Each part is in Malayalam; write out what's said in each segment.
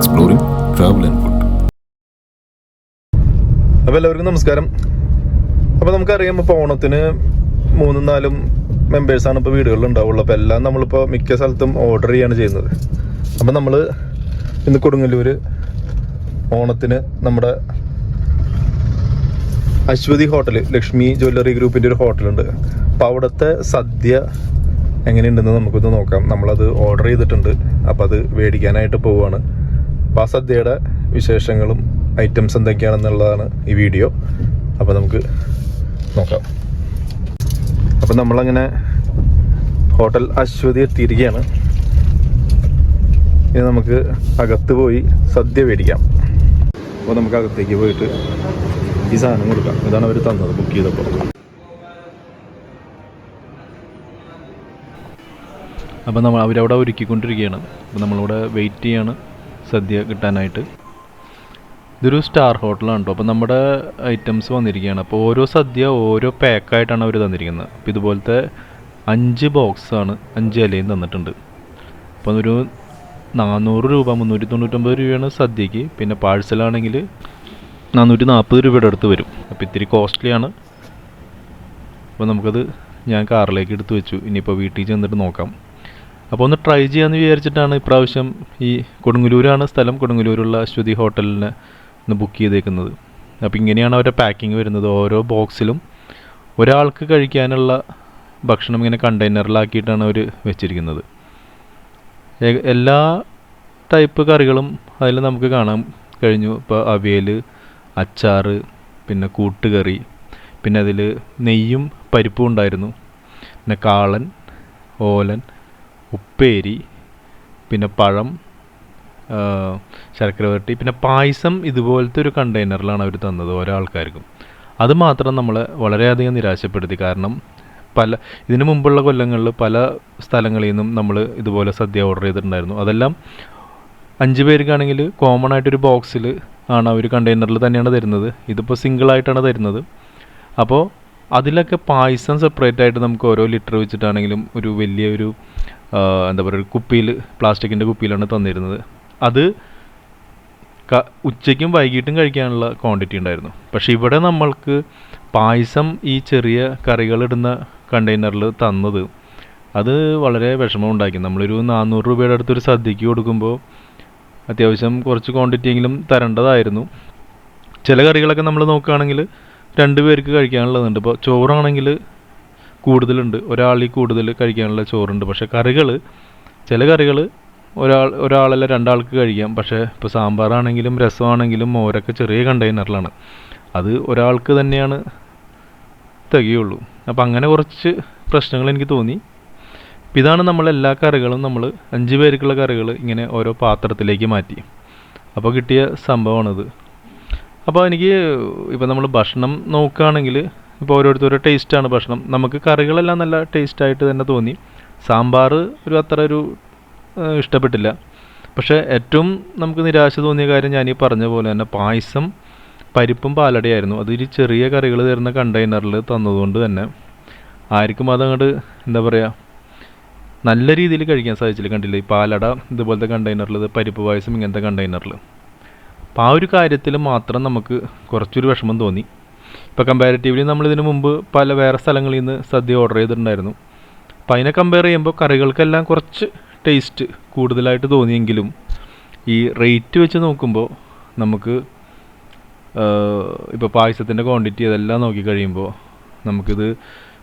exploring ട്രാവൽ ആൻഡ് ഫുഡ് അപ്പോൾ എല്ലാവർക്കും നമസ്കാരം. അപ്പോൾ നമുക്കറിയാം ഇപ്പോൾ ഓണത്തിന് മൂന്നും നാലും മെമ്പേഴ്സാണ് ഇപ്പോൾ വീടുകളിൽ ഉണ്ടാവുള്ളൂ. അപ്പോൾ എല്ലാം നമ്മളിപ്പോൾ മിക്ക സ്ഥലത്തും ഓർഡർ ചെയ്യാണ് ചെയ്യുന്നത്. അപ്പോൾ നമ്മൾ ഇന്ന് കൊടുങ്ങല്ലൂർ ഓണത്തിന് നമ്മുടെ അശ്വതി ഹോട്ടൽ ലക്ഷ്മി ജ്വല്ലറി ഗ്രൂപ്പിന്റെ ഒരു ഹോട്ടലുണ്ട് അപ്പോൾ അവിടുത്തെ സദ്യ എങ്ങനെയുണ്ടെന്ന് നമുക്കൊന്ന് നോക്കാം. നമ്മളത് ഓർഡർ ചെയ്തിട്ടുണ്ട്. അപ്പോൾ അത് മേടിക്കാനായിട്ട് പോവുകയാണ് അപ്പോൾ ആ സദ്യയുടെ വിശേഷങ്ങളും ഐറ്റംസ് എന്തൊക്കെയാണെന്നുള്ളതാണ് ഈ വീഡിയോ. അപ്പോൾ നമുക്ക് നോക്കാം. അപ്പം നമ്മളങ്ങനെ ഹോട്ടൽ അശ്വതി എത്തിയിരിക്കുകയാണ്. ഇനി നമുക്ക് അകത്ത് പോയി സദ്യ മേടിക്കാം. അപ്പോൾ നമുക്ക് അകത്തേക്ക് പോയിട്ട് ഈ സാധനം കൊടുക്കാം. ഇതാണ് അവർ തന്നത് ബുക്ക് ചെയ്തപ്പോൾ അപ്പം നമ്മൾ അവരവിടെ ഒരുക്കിക്കൊണ്ടിരിക്കുകയാണ്. അപ്പം നമ്മളിവിടെ വെയിറ്റ് ചെയ്യാണ്. സദ്യ കിട്ടാനായിട്ട്. ഇതൊരു സ്റ്റാർ ഹോട്ടലാണ് കേട്ടോ അപ്പോൾ നമ്മുടെ ഐറ്റംസ് വന്നിരിക്കുകയാണ്. അപ്പോൾ ഓരോ സദ്യ ഓരോ പാക്കായിട്ടാണ് അവർ തന്നിരിക്കുന്നത്. അപ്പോൾ ഇതുപോലത്തെ അഞ്ച് ബോക്സാണ് അഞ്ച് ഇലയും തന്നിട്ടുണ്ട്. അപ്പോൾ ഒരു നാനൂറ് രൂപ മുന്നൂറ്റി തൊണ്ണൂറ്റൊമ്പത് രൂപയാണ് സദ്യക്ക് പിന്നെ പാഴ്സലാണെങ്കിൽ നാനൂറ്റി നാൽപ്പത് രൂപയുടെ അടുത്ത് വരും. അപ്പോൾ ഇത്തിരി കോസ്റ്റ്ലിയാണ്. അപ്പോൾ നമുക്കത് ഞാൻ കാറിലേക്ക് എടുത്ത് വെച്ചു. ഇനിയിപ്പോൾ വീട്ടിൽ ചെന്നിട്ട് നോക്കാം. അപ്പോൾ ഒന്ന് ട്രൈ ചെയ്യാമെന്ന് വിചാരിച്ചിട്ടാണ് ഇപ്രാവശ്യം ഈ കൊടുങ്ങല്ലൂരാണ് സ്ഥലം കൊടുങ്ങല്ലൂരുള്ള അശ്വതി ഹോട്ടലിന് ഒന്ന് ബുക്ക് ചെയ്തേക്കുന്നത്. അപ്പോൾ ഇങ്ങനെയാണ് അവരുടെ പാക്കിംഗ് വരുന്നത്. ഓരോ ബോക്സിലും ഒരാൾക്ക് കഴിക്കാനുള്ള ഭക്ഷണം ഇങ്ങനെ കണ്ടെയ്നറിലാക്കിയിട്ടാണ് അവർ വെച്ചിരിക്കുന്നത്. എല്ലാ ടൈപ്പ് കറികളും അതിൽ നമുക്ക് കാണാൻ കഴിഞ്ഞു. ഇപ്പോൾ അവിയൽ അച്ചാറ് പിന്നെ കൂട്ടുകറി പിന്നെ അതിൽ നെയ്യും പരിപ്പും ഉണ്ടായിരുന്നു. പിന്നെ കാളൻ ഓലൻ ഉപ്പേരി പിന്നെ പഴം ശർക്കര വരട്ടി പിന്നെ പായസം ഇതുപോലത്തെ ഒരു കണ്ടെയ്നറിലാണ് അവർ തന്നത് ഓരോ ആൾക്കാർക്കും. അത് മാത്രം നമ്മളെ വളരെയധികം നിരാശപ്പെടുത്തി. കാരണം പല ഇതിനു മുമ്പുള്ള കൊല്ലങ്ങളിൽ പല സ്ഥലങ്ങളിൽ നിന്നും നമ്മൾ ഇതുപോലെ സദ്യ ഓർഡർ ചെയ്തിട്ടുണ്ടായിരുന്നു. അതെല്ലാം അഞ്ച് പേർക്കാണെങ്കിൽ കോമൺ ആയിട്ടൊരു ബോക്സിൽ ആണ് അവർ കണ്ടെയ്നറിൽ തന്നെയാണ് തരുന്നത്. ഇതിപ്പോൾ സിംഗിളായിട്ടാണ് തരുന്നത്. അപ്പോൾ അതിലൊക്കെ പായസം സെപ്പറേറ്റ് ആയിട്ട് നമുക്ക് ഓരോ ലിറ്റർ വെച്ചിട്ടാണെങ്കിലും ഒരു വലിയ ഒരു ആ, എന്താ പറയുക കുപ്പിയിൽ പ്ലാസ്റ്റിക്കിന്റെ കുപ്പിയിലാണ് തന്നിരുന്നത്. അത് ക ഉച്ചയ്ക്കും വൈകിട്ടും കഴിക്കാനുള്ള ക്വാണ്ടിറ്റി ഉണ്ടായിരുന്നു. പക്ഷേ ഇവിടെ നമ്മൾക്ക് പായസം ഈ ചെറിയ കറികളിടുന്ന കണ്ടെയ്നറിൽ തന്നത് അത് വളരെ വിഷമം ഉണ്ടാക്കി. നമ്മളൊരു നാനൂറ് രൂപയുടെ അടുത്തൊരു സദ്യക്ക് കൊടുക്കുമ്പോൾ അത്യാവശ്യം കുറച്ച് ക്വാണ്ടിറ്റി എങ്കിലും തരേണ്ടതായിരുന്നു. ചില കറികളൊക്കെ നമ്മൾ നോക്കുകയാണെങ്കിൽ രണ്ട് പേർക്ക് കഴിക്കാനുള്ളതുണ്ട്. ഇപ്പോൾ ചോറാണെങ്കിൽ കൂടുതലുണ്ട്. ഒരാളിൽ കൂടുതൽ കഴിക്കാനുള്ള ചോറുണ്ട്. പക്ഷേ കറികൾ ചില കറികൾ ഒരാൾ ഒരാളല്ല രണ്ടാൾക്ക് കഴിക്കാം. പക്ഷേ ഇപ്പോൾ സാമ്പാറാണെങ്കിലും രസമാണെങ്കിലും മോരൊക്കെ ചെറിയ കണ്ടെയ്നറിലാണ്. അത് ഒരാൾക്ക് തന്നെയാണ് തികയുള്ളൂ. അപ്പോൾ അങ്ങനെ കുറച്ച് പ്രശ്നങ്ങൾ എനിക്ക് തോന്നി. അപ്പോൾ ഇതാണ് നമ്മൾ എല്ലാ കറികളും നമ്മൾ അഞ്ച് പേർക്കുള്ള കറികൾ ഇങ്ങനെ ഓരോ പാത്രത്തിലേക്ക് മാറ്റി. അപ്പോൾ കിട്ടിയ സംഭവമാണിത്. അപ്പോൾ എനിക്ക് ഇപ്പോൾ നമ്മൾ ഭക്ഷണം നോക്കുകയാണെങ്കിൽ ഇപ്പോൾ ഓരോരുത്തരുടെ ടേസ്റ്റാണ് ഭക്ഷണം. നമുക്ക് കറികളെല്ലാം നല്ല ടേസ്റ്റായിട്ട് തന്നെ തോന്നി. സാമ്പാർ ഒരു അത്ര ഒരു ഇഷ്ടപ്പെട്ടില്ല. പക്ഷേ ഏറ്റവും നമുക്ക് നിരാശ തോന്നിയ കാര്യം ഞാൻ ഈ പറഞ്ഞ പോലെ തന്നെ പായസം പരിപ്പും പാലടയായിരുന്നു. അതൊരു ചെറിയ കറികൾ തരുന്ന കണ്ടെയ്നറിൽ തന്നതുകൊണ്ട് തന്നെ ആർക്കും അതങ്ങോട്ട് എന്താ പറയുക നല്ല രീതിയിൽ കഴിക്കാൻ സാധിച്ചില്ല. കണ്ടില്ല? ഈ പാലട ഇതുപോലത്തെ കണ്ടെയ്നറിൽ പരിപ്പ് പായസം ഇങ്ങനത്തെ കണ്ടെയ്നറിൽ അപ്പോൾ ആ ഒരു കാര്യത്തിൽ മാത്രം നമുക്ക് കുറച്ചൊരു വിഷമം തോന്നി. ഇപ്പോൾ കമ്പാരിറ്റീവ്ലി നമ്മൾ ഇതിനു മുമ്പ് പല വേറെ സ്ഥലങ്ങളിൽ നിന്ന് സദ്യ ഓർഡർ ചെയ്തിട്ടുണ്ടായിരുന്നു. അപ്പോൾ അതിനെ കമ്പയർ ചെയ്യുമ്പോൾ കറികൾക്കെല്ലാം കുറച്ച് ടേസ്റ്റ് കൂടുതലായിട്ട് തോന്നിയെങ്കിലും ഈ റേറ്റ് വെച്ച് നോക്കുമ്പോൾ നമുക്ക് ഇപ്പോൾ പായസത്തിന്റെ ക്വാണ്ടിറ്റി അതെല്ലാം നോക്കി കഴിയുമ്പോൾ നമുക്കിത്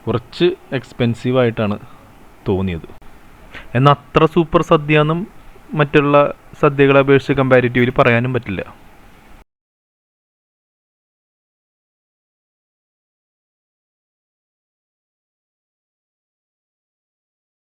കുറച്ച് എക്സ്പെൻസീവ് ആയിട്ടാണ് തോന്നിയത്. എന്നാൽ അത്ര സൂപ്പർ സദ്യ എന്നും മറ്റുള്ള സദ്യകളെ അപേക്ഷിച്ച് കമ്പാരിറ്റീവ്ലി പറയാനും പറ്റില്ല.